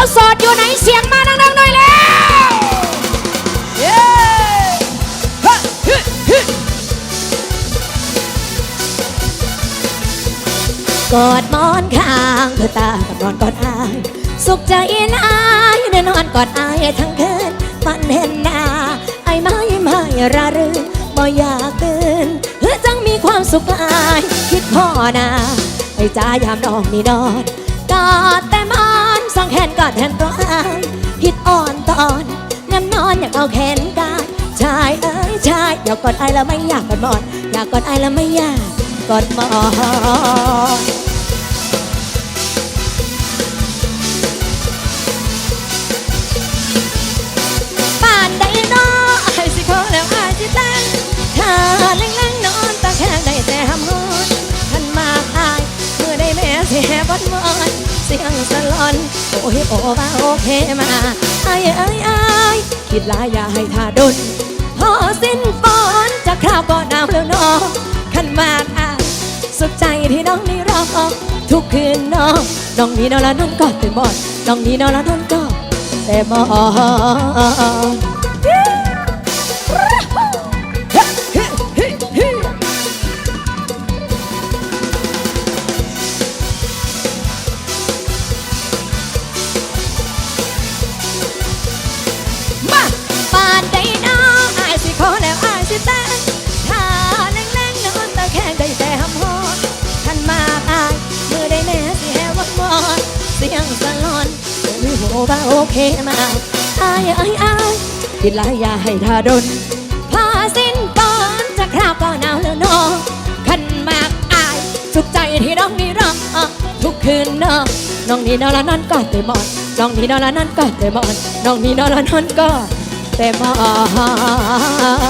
อยู่ไหนเสียงมาดังๆหน่อยแล้ว เย้ฮะฮึฮึกอดหมอนข้างเธอตากับนอนกอดอาย สุขใจนายได้นอนกอดอายทั้งคืนฝันเห็นหน้าไอ้ไม้ไม่ระรื่นบ่อยากตื่นเพื่อจังมีความสุขหลาย คิดพ่อนาไอ้จ้ายามน้องนี่นอน แขนกอดแทนตัวอายผิดอ่อนตอนแนมนอนอยากเอาแขนกายชายเอ้ยชายอยากกอดไอ้แล้วไม่อยากกอดหมอนอยากกอดไอ้แล้วไม่อยากกอดหมอนป่านใดเน้อไอ้สิขอแล้วไอ้สิแต่งถ้าเล่งๆนอนตะแคงได้แต่หำหอนทันมากอายเมื่อได้แม่เสียบอนมอนเสียงสลอน โอ้ยโอ้ว่าโอเคมาไอ้ไอ้ไอ้ายคิดลายอย่าให้ท่าดนพอสิ้นฝนจะคราวก็หนาวแล้วน้องขันมากอายสุขใจที่น้องนี่รอทุกคืนน้องน้องนี่นอนแล้วนอนกอดแต่หมอนน้องนี่นอนแล้วนอนกอดแต่หมอน มาปานใดน้ออายสิขอแล้วอายสิแต่งถ้าแรงแรงๆนอนตะแคงได้แต่หำหอนทันมาอายเมื่อได้แม่สิแหวกวอนเสียงสะลอนโอ้ยโหว่าโอเคมาอายอายอายคิดหลายอย่าให้ท่าดนพาสิ้นปอนจะคราวก็หนาวแล้วน้องขันมากอายสุขใจที่น้องนี่รอทุกคืนเนาะ น้องนี่นอนแล้วนอนกอดแต่หมอนน้องนี่นอนแล้วนอนกอดแต่หมอนน้องนี่นอนแล้วนอนกอดแต่หมอน